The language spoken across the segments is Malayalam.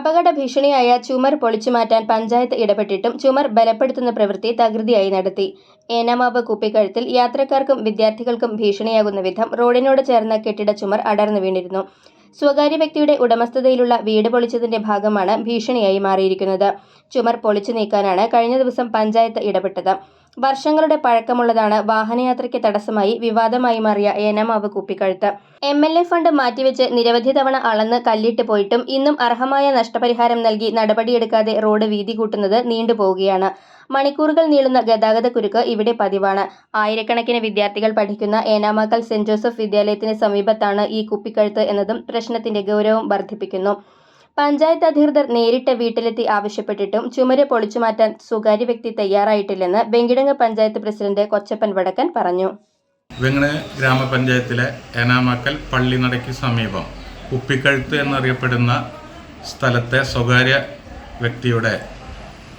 അപകട ഭീഷണിയായ ചുമർ പൊളിച്ചുമാറ്റാൻ പഞ്ചായത്ത് ഇടപെട്ടിട്ടും ചുമർ ബലപ്പെടുത്തുന്ന പ്രവൃത്തി തകൃതിയായി നടത്തി. ഏനാമാവ് കുപ്പിക്കഴുത്തിൽ യാത്രക്കാർക്കും വിദ്യാർത്ഥികൾക്കും ഭീഷണിയാകുന്ന വിധം റോഡിനോട് ചേർന്ന കെട്ടിട ചുമർ അടർന്നു വീണിരുന്നു. സ്വകാര്യ വ്യക്തിയുടെ ഉടമസ്ഥതയിലുള്ള വീട് പൊളിച്ചതിന്റെ ഭാഗമാണ് ഭീഷണിയായി മാറിയിരിക്കുന്നത്. ചുമർ പൊളിച്ചു നീക്കാനാണ് കഴിഞ്ഞ ദിവസം പഞ്ചായത്ത് ഇടപെട്ടത്. വർഷങ്ങളുടെ പഴക്കമുള്ളതാണ് വാഹനയാത്രയ്ക്ക് തടസ്സമായി വിവാദമായി മാറിയ ഏനാമാവ് കുപ്പിക്കഴുത്ത്. എം എൽ എ ഫണ്ട് മാറ്റിവെച്ച് നിരവധി തവണ അളന്ന് കല്ലിട്ട് പോയിട്ടും ഇന്നും അർഹമായ നഷ്ടപരിഹാരം നൽകി നടപടിയെടുക്കാതെ റോഡ് വീതി കൂട്ടുന്നത് നീണ്ടുപോവുകയാണ് മണിക്കൂറുകൾ നീളുന്ന ഗതാഗത കുരുക്ക് ഇവിടെ പതിവാണ്. ആയിരക്കണക്കിന് വിദ്യാർത്ഥികൾ പഠിക്കുന്ന ഏനാമാക്കൽ സെന്റ് ജോസഫ് വിദ്യാലയത്തിന് സമീപത്താണ് ഈ കുപ്പിക്കഴുത്ത് എന്നതും പ്രശ്നത്തിന്റെ ഗൗരവം വർദ്ധിപ്പിക്കുന്നു. പഞ്ചായത്ത് അധികൃതർ നേരിട്ട് വീട്ടിലെത്തി ആവശ്യപ്പെട്ടിട്ടും ചുമര് പൊളിച്ചുമാറ്റാൻ സ്വകാര്യ വ്യക്തി തയ്യാറായിട്ടില്ലെന്ന് വെങ്കിടങ്ങ് പഞ്ചായത്ത് പ്രസിഡന്റ് കൊച്ചപ്പൻ വടക്കൻ പറഞ്ഞു. വെങ്ങണ് ഗ്രാമപഞ്ചായത്തിലെ ഏനാമാക്കൽ പള്ളിനടയ്ക്ക് സമീപം കുപ്പിക്കഴുത്ത് എന്നറിയപ്പെടുന്ന സ്ഥലത്തെ സ്വകാര്യ വ്യക്തിയുടെ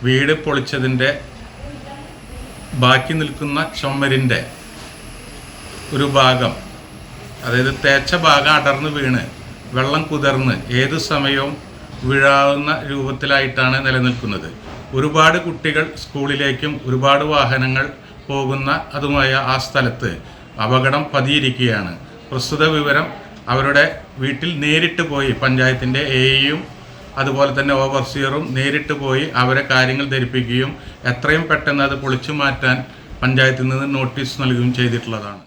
വീട് പൊളിച്ചതിന്റെ ബാക്കി നിൽക്കുന്ന ചുമരിന്റെ ഒരു ഭാഗം അതായത് തേച്ച ഭാഗം അടർന്ന് വീണ് വെള്ളം കുതിർന്ന് ഏതു സമയവും വീഴാവുന്ന രൂപത്തിലായിട്ടാണ് നിലനിൽക്കുന്നത്. ഒരുപാട് കുട്ടികൾ സ്കൂളിലേക്കും ഒരുപാട് വാഹനങ്ങൾ പോകുന്ന അതുമായ ആ സ്ഥലത്ത് അപകടം പതിയിരിക്കുകയാണ്. പ്രസ്തുത വിവരം അവരുടെ വീട്ടിൽ നേരിട്ട് പോയി പഞ്ചായത്തിന്റെ എയും അതുപോലെ തന്നെ ഓവർസിയറും നേരിട്ട് പോയി അവരെ കാര്യങ്ങൾ ധരിപ്പിക്കുകയും എത്രയും പെട്ടെന്ന് അത് പൊളിച്ചു മാറ്റാൻ പഞ്ചായത്തിൽ നിന്ന് നോട്ടീസ് നൽകുകയും ചെയ്തിട്ടുള്ളതാണ്.